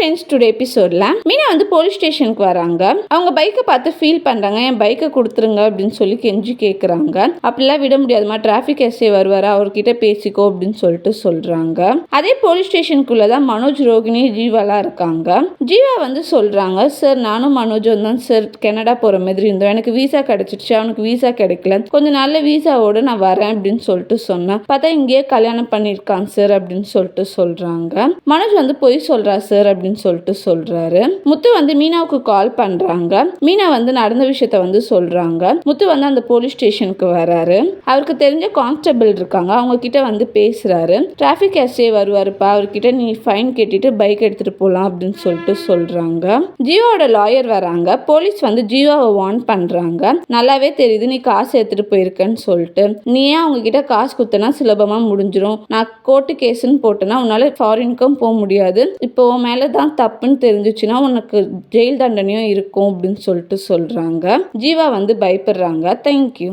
Friends today எபிசோடில் மீனா வந்து police ஸ்டேஷனுக்கு வராங்க. அவங்க பைக்கை பார்த்து ஃபீல் பண்ணுறாங்க என் பைக்கை கொடுத்துருங்க அப்படின்னு சொல்லி கெஞ்சி கேட்குறாங்க அப்படிலாம் விட முடியாதுமா டிராஃபிக் எஸ்ஏ வருவார். அவர்கிட்ட பேசிக்கோ அப்படின்னு சொல்லிட்டு சொல்கிறாங்க அதே போலீஸ் ஸ்டேஷனுக்குள்ளே தான் மனோஜ் ரோகிணி ஜீவாலாம் இருக்காங்க. ஜீவா வந்து சொல்கிறாங்க சார் நானும் மனோஜும் தான் சார் கனடா போகிற மாதிரி இருந்தோம். எனக்கு வீசா கிடைச்சிருச்சு. அவனுக்கு வீசா கிடைக்கல. கொஞ்ச நாளில் வீசாவோட நான் வரேன் அப்படின்னு சொல்லிட்டு சொன்னேன் பார்த்தா இங்கேயே கல்யாணம் பண்ணியிருக்காங்க சார் அப்படின்னு சொல்லிட்டு சொல்கிறாங்க மனோஜ் வந்து பொய் சொல்கிறா சார் அப்படின்னு சொல்லிட்டு சொல்றாரு. முத்து வந்து மீனாவுக்கு கால் பண்றாங்க. மீனா வந்து நடந்த விஷயத்த வந்து சொல்றாங்க. முத்து வந்து அந்த போலீஸ் ஸ்டேஷனுக்கு வராரு. அவருக்கு தெரிஞ்ச கான்ஸ்டபிள் இருக்காங்க. அவங்க கிட்ட வந்து பேசுறாரு. டிராஃபிக் எஸ்ஏ வருவாருப்பா. அவர்கிட்ட நீ ஃபைன் கேட்டுட்டு பைக் எடுத்துட்டு போலாம் அப்படின்னு சொல்லிட்டு சொல்றாங்க. ஜியோட லாயர் வராங்க. போலீஸ் வந்து ஜியோவை வார்ன் பண்றாங்க. நல்லாவே தெரியுது நீ காசு எடுத்துட்டு போயிருக்கன்னு சொல்லிட்டு. நீ ஏன் அவங்க கிட்ட காசு குத்தனா சுலபமா முடிஞ்சிடும் நான் கோர்ட்டு கேஸ்ன்னு போட்டேன்னா உன்னால ஃபாரினுக்கும் போக முடியாது. இப்போ உன் மேலே தான் தப்புன்னு தெரிஞ்சிச்சுன்னா உனக்கு ஜெயில் தண்டனையும் இருக்கும் அப்படின்னு சொல்லிட்டு சொல்கிறாங்க ஜீவா வந்து பயப்படுறாங்க. தேங்க்யூ